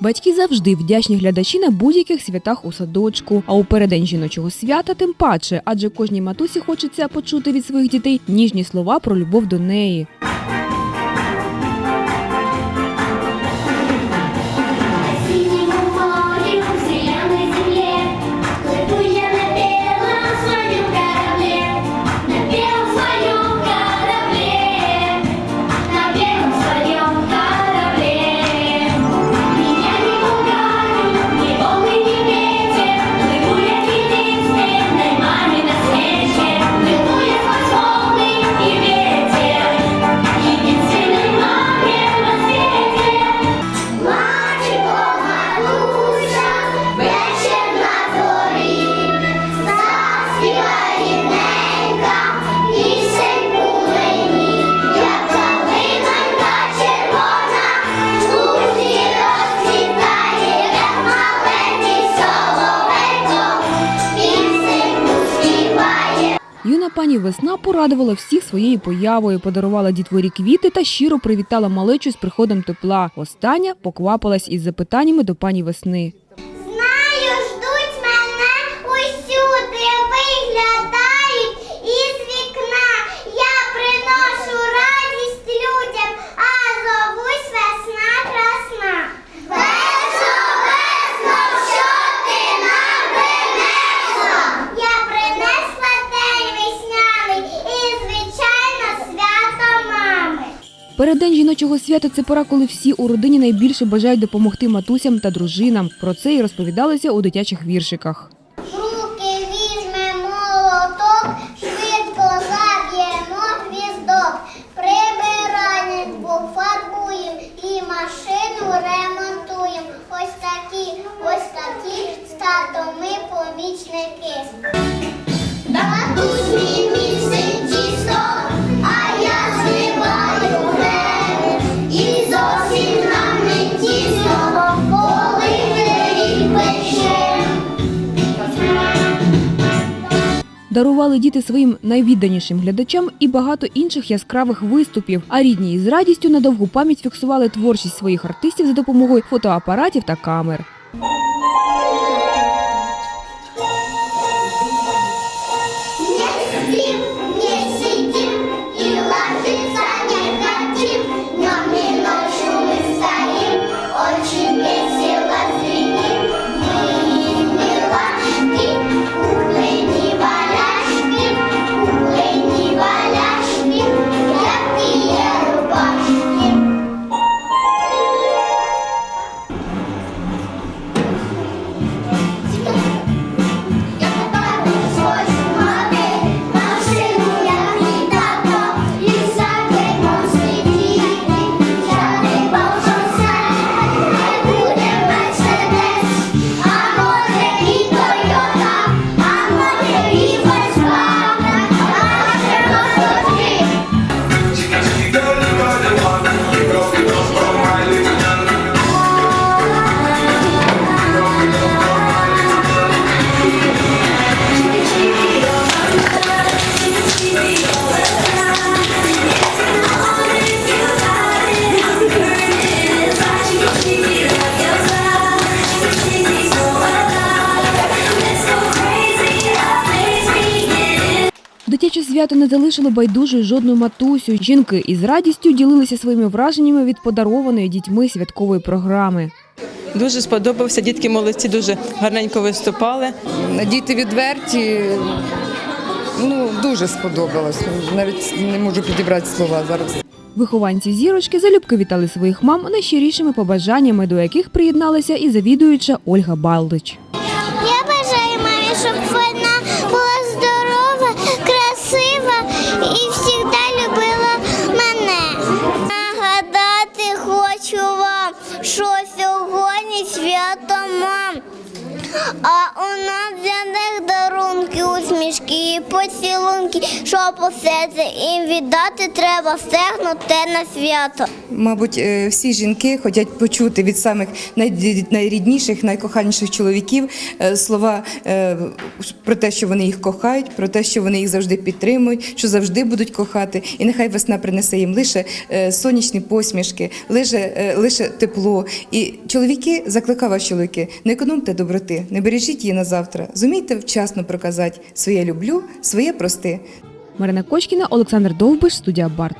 Батьки завжди вдячні глядачі на будь-яких святах у садочку. А у передень жіночого свята тим паче, адже кожній матусі хочеться почути від своїх дітей ніжні слова про любов до неї. Пані весна порадувала всіх своєю появою, подарувала дітворі квіти та щиро привітала малечу з приходом тепла. Остання поквапилась із запитаннями до пані весни. Переддень жіночого свята це пора, коли всі у родині найбільше бажають допомогти матусям та дружинам. Про це і розповідалося у дитячих віршиках. Дарували діти своїм найвідданішим глядачам і багато інших яскравих виступів. А рідні із радістю на довгу пам'ять фіксували творчість своїх артистів за допомогою фотоапаратів та камер. Свято не залишило байдужою жодну матусю. Жінки із радістю ділилися своїми враженнями від подарованої дітьми святкової програми. Дуже сподобався. Дітки молодці дуже гарненько виступали. Діти відверті. Ну, дуже сподобалось. Навіть не можу підібрати слова зараз. Вихованці зірочки залюбки вітали своїх мам найщирішими побажаннями, до яких приєдналася і завідуюча Ольга Балдич. А у нас усмішки поцілунки, щоб усе це їм віддати, треба стегнути на свято. Мабуть, е, всі жінки хочуть почути від самих найрідніших, найкоханіших чоловіків е, слова е, про те, що вони їх кохають, про те, що вони їх завжди підтримують, що завжди будуть кохати. І нехай весна принесе їм лише сонячні посмішки, лише, лише тепло. І чоловіки, закликаю вас, чоловіки, не економте доброти, не бережіть її на завтра. Зумійте вчасно проказати своє люблю, своє прости. Марина Кочкіна, Олександр Довбиш, студія Барт.